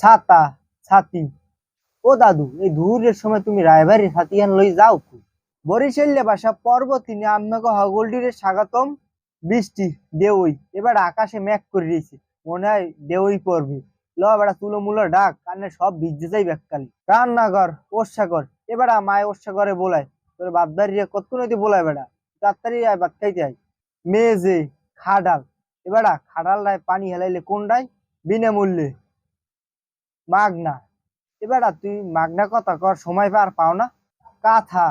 ছাতা, ছাতি। ও দাদু, এই দূরের সময় তুমি রায়বাড়ির হাতিয়ান লই যাও বরিশাল্য বাসা পর্বতিনে আম্মাকে হগলডিরে স্বাগতম। বৃষ্টি দেওই এবার আকাশে ম্যাক করে দিয়েছে মনে হয় দেওই পড়বে। ল বেড়া তুলো ডাক, কানে সব ভিজে যাই ব্যাককালি রান্নাঘর ওষাঘর এবার মায় ওষাঘরে বলায়। তোর বাদবাড়িরে কতক্ষণ হইতে বলায় বেড়া? তাড়াতাড়ি আয়, ভাত খাইতে আয়। মেজে খাডাল। এবারা খাডালটায় পানি হেলাইলে কোনটায় বিনামূল্যে। মাগনা। এবারা তুই মাগনা কথা কর, সময় পার পাও না। কাথা,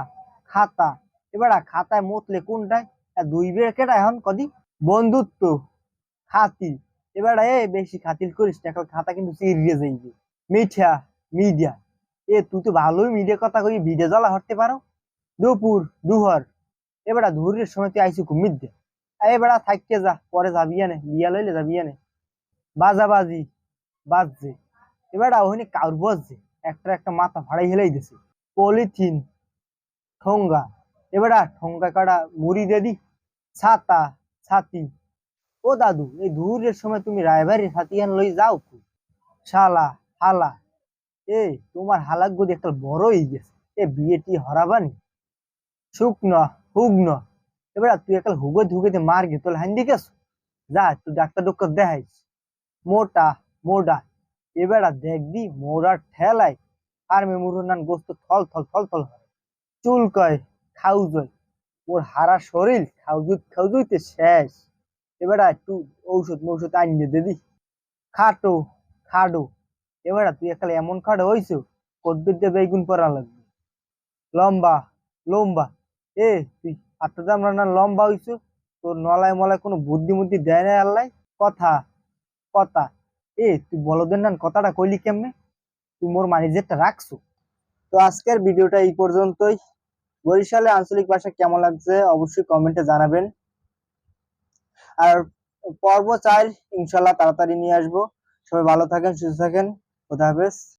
খাতা। এবারা খাতায় মতলে কোনটায়? দুই বের কেটা এখন কদি? বন্ধুত্ব খাতি এবারা এ বেশি খাতিল করিস এখন খাতা কিন্তু চিরিয়ে যাইবে। মিঠা, মিডিয়া। এ, তুই তো ভালোই মিডিয়া কথা কই ভিডিও জ্বালা হতে পারো। দুপুর, দুহর। এবারা ধুরের সময় তুই আইসি কুমির দে এবারা থাকতে যা, পরে যাবি আনে, বিয়া লইলে যাবি আনে। বাজাবাজি, বাজছে। এবারা ওখানে কাউর বসছে একটা একটা মাথা ভাড়াই হেলাই দিছে। পলিথিন, ঠোঙ্গা, এবারা ঠোঙ্গা কাটা মুড়ি দিয়ে দি, ছাতা, ছাতি। ও দাদু, এই দূরের সময় তুমি রায়বাড়ির হাতিয়ান লই যাও শালা, হালা। এ, তোমার হালাক গদি একটা বড় হয়ে গেছে। এ বিয়েটি হরাবানি? শুকনো, হুগ্ন। এবার তুই একাল হুগে ধুগেতে মার গে তোর হান্দি গেছ যা তুই ডাক্তার ডক্টর দেখাইস। মোটা, মোডা। এবার দেখবি মোড়ার ঠেলায় আর মেমুরুর নান গোস্ত থল থল থল থল হয়। চুল কয় খাউজয় ওর হারা শরীর, খাউজুত খাউজুইতে শেষ। এবার একটু ঔষধ মৌষধ আনিয়ে দিদি খাটো, খাডো। এবার তুই একালে এমন খাটো হইছো, কদ্দুর দিয়ে বেগুন পরা লাগবে। লম্বা লম্বা। এ, তুই আত্মা দাম রান্না লম্বা হইছো, তোর নলায় মলায় কোনো বুদ্ধি মুদ্ধি দেয় না আল্লাহ? কথা কথা। এ, তুই বলদের না কথাটা কইলি কেমনে? তুই মোর ম্যানেজারটা রাখছো। তো আজকের ভিডিওটা এই পর্যন্তই। বরিশালে আঞ্চলিক ভাষা কেমন লাগছে অবশ্যই কমেন্টে জানাবেন। আর পর্ব চাই ইনশাল্লাহ তাড়াতাড়ি নিয়ে আসব। সবাই ভালো থাকেন, সুস্থ থাকেন। খোদা হাফেজ।